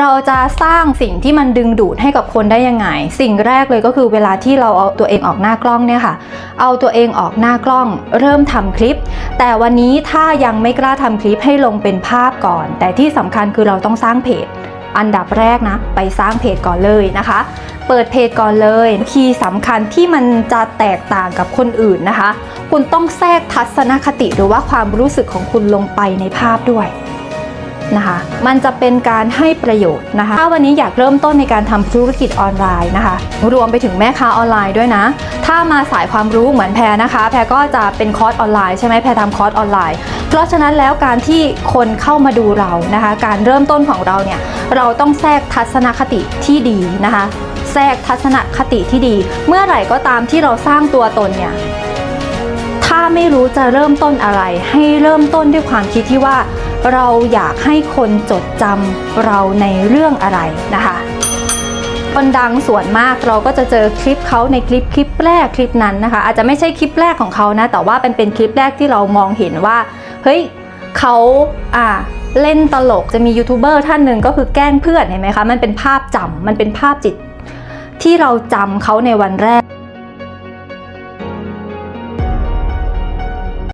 เราจะสร้างสิ่งที่มันดึงดูดให้กับคนได้ยังไง สิ่งแรกเลยก็คือเวลาที่เราเอาตัวเองออกหน้ากล้องเนี่ยค่ะ เอาตัวเองออกหน้ากล้อง เริ่มทำคลิป แต่วันนี้ถ้ายังไม่กล้าทำคลิปให้ลงเป็นภาพก่อน แต่ที่สำคัญคือเราต้องสร้างเพจ อันดับแรกนะ ไปสร้างเพจก่อนเลยนะคะเปิดเพจก่อนเลย คีย์สำคัญที่มันจะแตกต่างกับคนอื่นนะคะ คุณต้องแทรกทัศนคติหรือว่าความรู้สึกของคุณลงไปในภาพด้วย นะคะ มันจะเป็นการให้ประโยชน์นะคะ ถ้าวันนี้อยากเริ่มต้นในการทำธุรกิจออนไลน์นะคะ รวมไปถึงแม่ค้าออนไลน์ด้วยนะ ถ้ามาสายความรู้เหมือนแพรนะคะ แพรก็จะเป็นคอร์สออนไลน์ใช่ไหมแพรทำคอร์สออนไลน์ เพราะฉะนั้นแล้วการที่คนเข้ามาดูเรานะคะ การเริ่มต้นของเราเนี่ย เราต้องแทรกทัศนคติที่ดีนะคะ แทรกทัศนคติที่ดี เมื่อไหร่ก็ตามที่เราสร้างตัวตนเนี่ยถ้าไม่รู้จะเริ่มต้นอะไร ให้เริ่มต้นด้วยความคิดที่ว่า เราอยากให้คนจดจำเราในเรื่องอะไรนะคะคนดังส่วนมากเราก็จะเจอคลิปเขาในคลิปคลิปแรกคลิปนั้นนะคะ อาจจะไม่ใช่คลิปแรกของเขานะแต่ว่าเป็นเป็นคลิปแรกที่เรามองเห็นว่าเฮ้ยเขาอ่าเล่นตลกจะมียูทูบเบอร์ท่านหนึ่งก็คือแกล้งเพื่อนเห็นไหมคะมันเป็นภาพจำมันเป็นภาพจิตที่เราจำเขาในวันแรก